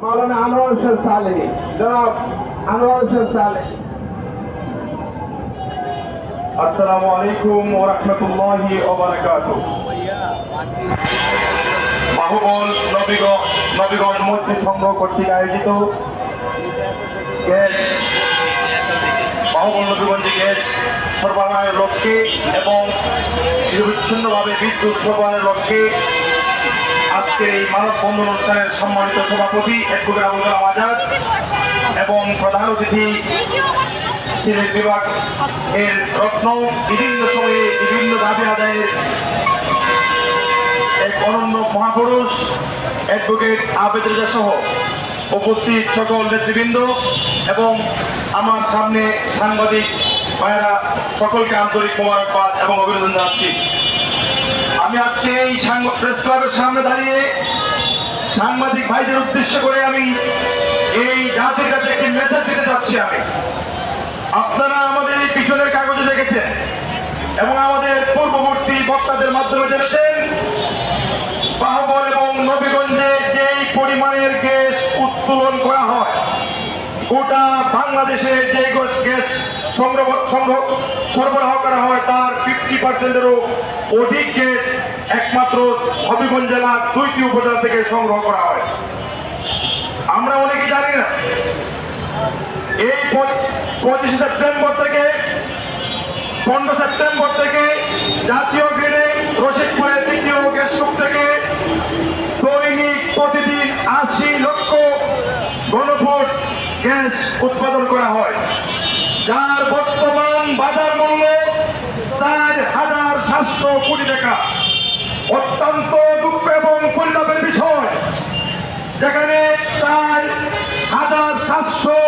মৌলানা আনোয়ার হোসেন সালে জনাব আনোয়ার হোসেন সালে আসসালামু আলাইকুম ওয়া রাহমাতুল্লাহি ওয়া বারাকাতুহু। নবীগঞ্জ নবীগঞ্জ মসজিদ সংগ্রহ কর্তৃক আয়োজিত গ্যাস বাহুবল নবীগঞ্জে গ্যাস সরবরাহের লক্ষ্যে এবং নিরবিচ্ছিন্নভাবে বিদ্যুৎ সরবরাহের লক্ষ্যে আজকের এই মানববন্ধন অনুষ্ঠানের সম্মানিত সভাপতি আজাদ এবং প্রধান অতিথি সিলেট বিভাগ এর রত্ন, বিভিন্ন সময়ে বিভিন্ন দাবি আদায়ের এক অনন্য মহাপুরুষ অ্যাডভোকেট আবেদ রেজা সহ উপস্থিত সকল নেতৃবৃন্দ এবং আমার সামনে সাংবাদিক ভাইয়েরা সকলকে আন্তরিক মোবারকবাদ এবং অভিনন্দন জানাচ্ছি। আমি আজকে এই প্রেস ক্লাবের সামনে দাঁড়িয়ে সাংবাদিক ভাইদের উদ্দেশ্য করে আমি এই জাতির কাছে একটি মেসেজ দিতে যাচ্ছি আমি। আপনারা আমাদের এই পিছনের কাগজে দেখেছেন এবং আমাদের পূর্ববর্তী বক্তাদের মাধ্যমে জেনেছেন, বাহবল এবং নবীগঞ্জে যেই পরিমাণের গ্যাস উত্তোলন করা হয় গোটা বাংলাদেশে যে গ্যাস সংগ্রহ সরবরাহ করা হয়, তার ফিফটি পার্সেন্টেরও অধিক গ্যাস একমাত্র হবিগঞ্জ জেলার দুইটি উপজেলা থেকে সংগ্রহ করা হয়। আমরা অনেকে জানি না, এই পঁচিশে সেপ্টেম্বর থেকে, পনেরো সেপ্টেম্বর থেকে গ্যাস উৎপাদন করা হয়, যার বর্তমান বাজার মূল্য চার হাজার সাতশো কোটি টাকা। অত্যন্ত দুঃখ এবং পরিতাপের বিষয়, যেখানে চার হাজার সাতশো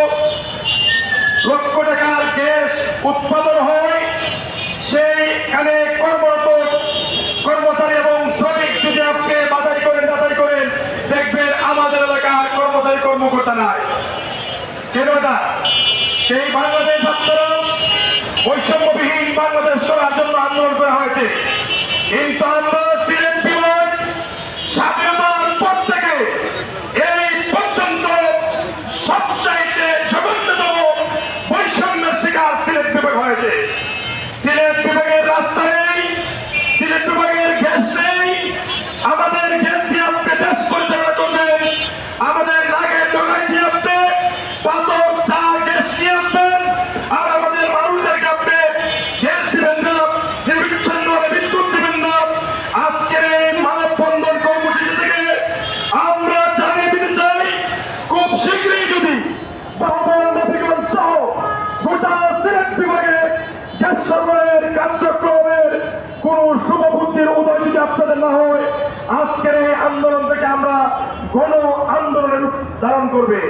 লক্ষ টাকার গ্যাস উৎপাদন হয়, সেইখানে কর্মরত কর্মচারী এবং শ্রমিক যদি আপনি বাছাই করেন, যাচাই করেন, দেখবেন আমাদের এলাকার কর্মচারী কর্মকর্তা নাই। কেন সেই বাংলাদেশ আপনারা বৈষম্যবিহীন বাংলাদেশ করার জন্য আন্দোলন করা হয়েছে। কিন্তু আমরা নবীগঞ্জ সহ গোটা সিলেট বিভাগে গ্যাস সরবরাহের কার্যক্রমের কোন শুভবুদ্ধির উদয় যদি আপনাদের না হয় আজকের এই আন্দোলন থেকে আমরা গণ আন্দোলনের ধারণ করবে।